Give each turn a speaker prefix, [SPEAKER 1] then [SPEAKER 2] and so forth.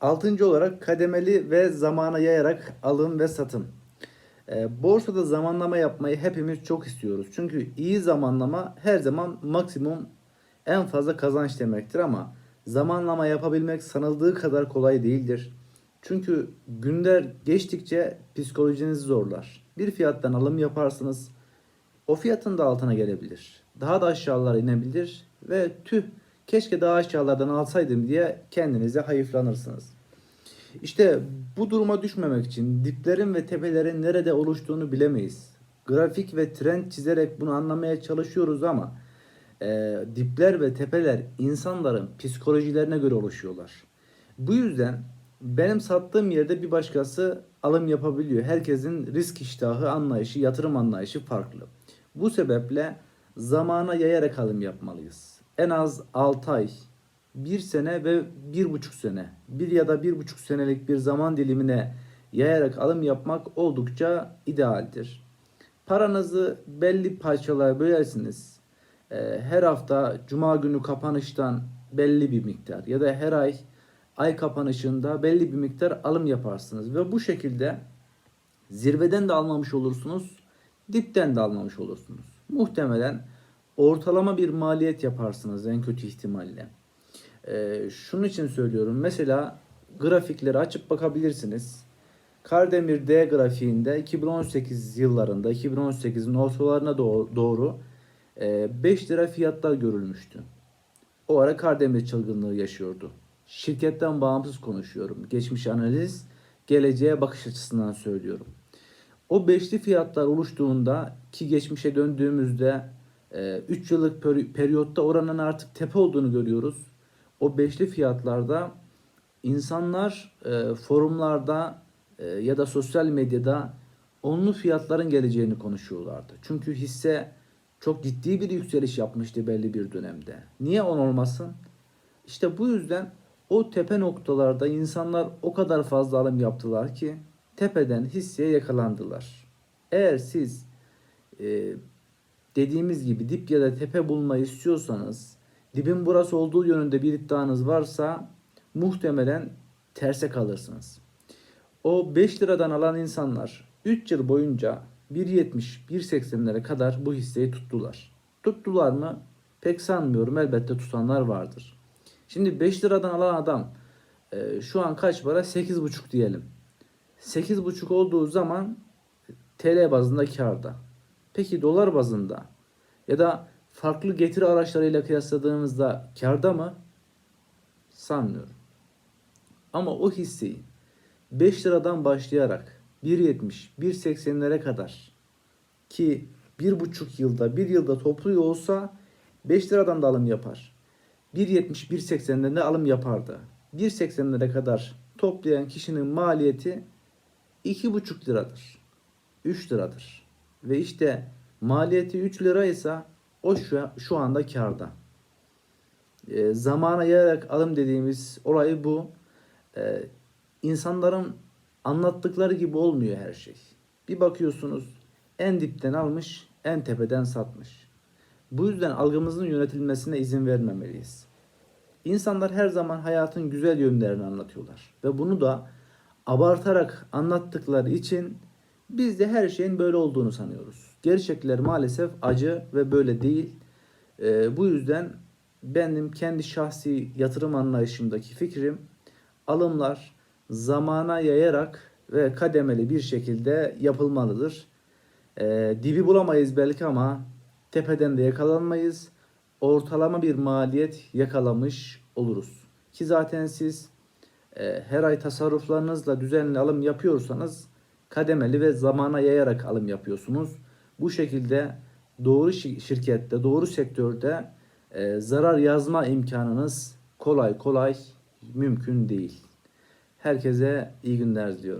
[SPEAKER 1] Altıncı olarak kademeli ve zamana yayarak alım ve satım. E, borsada zamanlama yapmayı hepimiz çok istiyoruz. Çünkü iyi zamanlama her zaman maksimum en fazla kazanç demektir ama zamanlama yapabilmek sanıldığı kadar kolay değildir. Çünkü günler geçtikçe psikolojinizi zorlar. Bir fiyattan alım yaparsınız. O fiyatın da altına gelebilir. Daha da aşağılara inebilir ve tüh keşke daha aşağılardan alsaydım diye kendinize hayıflanırsınız. İşte bu duruma düşmemek için diplerin ve tepelerin nerede oluştuğunu bilemeyiz. Grafik ve trend çizerek bunu anlamaya çalışıyoruz ama e, dipler ve tepeler insanların psikolojilerine göre oluşuyorlar. Bu yüzden benim sattığım yerde bir başkası alım yapabiliyor. Herkesin risk iştahı, anlayışı, yatırım anlayışı farklı. Bu sebeple zamana yayarak alım yapmalıyız. En az 6 ay, 1 sene ve 1,5 sene, bir ya da 1,5 senelik bir zaman dilimine yayarak alım yapmak oldukça idealdir. Paranızı belli parçalara bölersiniz. Ee, Her hafta cuma günü kapanıştan belli bir miktar ya da her ay ay kapanışında belli bir miktar alım yaparsınız ve bu şekilde zirveden de almamış olursunuz, dipten de almamış olursunuz. Muhtemelen ortalama bir maliyet yaparsınız en kötü ihtimalle. Ee, şunun için söylüyorum. Mesela grafikleri açıp bakabilirsiniz. Kardemir D grafiğinde 2018 yıllarında 2018'in ortalarına doğ- doğru e, 5 lira fiyatlar görülmüştü. O ara Kardemir çılgınlığı yaşıyordu. Şirketten bağımsız konuşuyorum. Geçmiş analiz, geleceğe bakış açısından söylüyorum. O beşli fiyatlar oluştuğunda ki geçmişe döndüğümüzde 3 yıllık peri- periyotta oranın artık tepe olduğunu görüyoruz. O beşli fiyatlarda insanlar e, forumlarda e, ya da sosyal medyada onlu fiyatların geleceğini konuşuyorlardı. Çünkü hisse çok ciddi bir yükseliş yapmıştı belli bir dönemde. Niye on olmasın? İşte bu yüzden o tepe noktalarda insanlar o kadar fazla alım yaptılar ki tepeden hisseye yakalandılar. Eğer siz e, dediğimiz gibi dip ya da tepe bulmayı istiyorsanız dibin burası olduğu yönünde bir iddianız varsa muhtemelen terse kalırsınız. O 5 liradan alan insanlar 3 yıl boyunca 1.70 1.80'lere kadar bu hisseyi tuttular. Tuttular mı? Pek sanmıyorum. Elbette tutanlar vardır. Şimdi 5 liradan alan adam e, şu an kaç para? 8.5 diyelim. 8.5 olduğu zaman TL bazında karda. Peki dolar bazında ya da farklı getiri araçlarıyla kıyasladığımızda karda mı? Sanmıyorum. Ama o hisseyi 5 liradan başlayarak 1.70, 1.80'lere kadar ki 1,5 yılda, 1 yılda topluyor olsa 5 liradan da alım yapar. 1.70, 1.80'den de alım yapardı. 1.80'lere kadar toplayan kişinin maliyeti 2,5 liradır. 3 liradır. Ve işte maliyeti 3 liraysa o şu, şu anda karda. E, zamana yayarak alım dediğimiz olay bu. E, insanların anlattıkları gibi olmuyor her şey. Bir bakıyorsunuz en dipten almış, en tepeden satmış. Bu yüzden algımızın yönetilmesine izin vermemeliyiz. İnsanlar her zaman hayatın güzel yönlerini anlatıyorlar ve bunu da abartarak anlattıkları için biz de her şeyin böyle olduğunu sanıyoruz. Gerçekler maalesef acı ve böyle değil. Ee, bu yüzden benim kendi şahsi yatırım anlayışımdaki fikrim alımlar zamana yayarak ve kademeli bir şekilde yapılmalıdır. Ee, dibi bulamayız belki ama tepeden de yakalanmayız. Ortalama bir maliyet yakalamış oluruz. Ki zaten siz e, her ay tasarruflarınızla düzenli alım yapıyorsanız kademeli ve zamana yayarak alım yapıyorsunuz. Bu şekilde doğru şi- şirkette, doğru sektörde e, zarar yazma imkanınız kolay kolay mümkün değil. Herkese iyi günler diliyorum.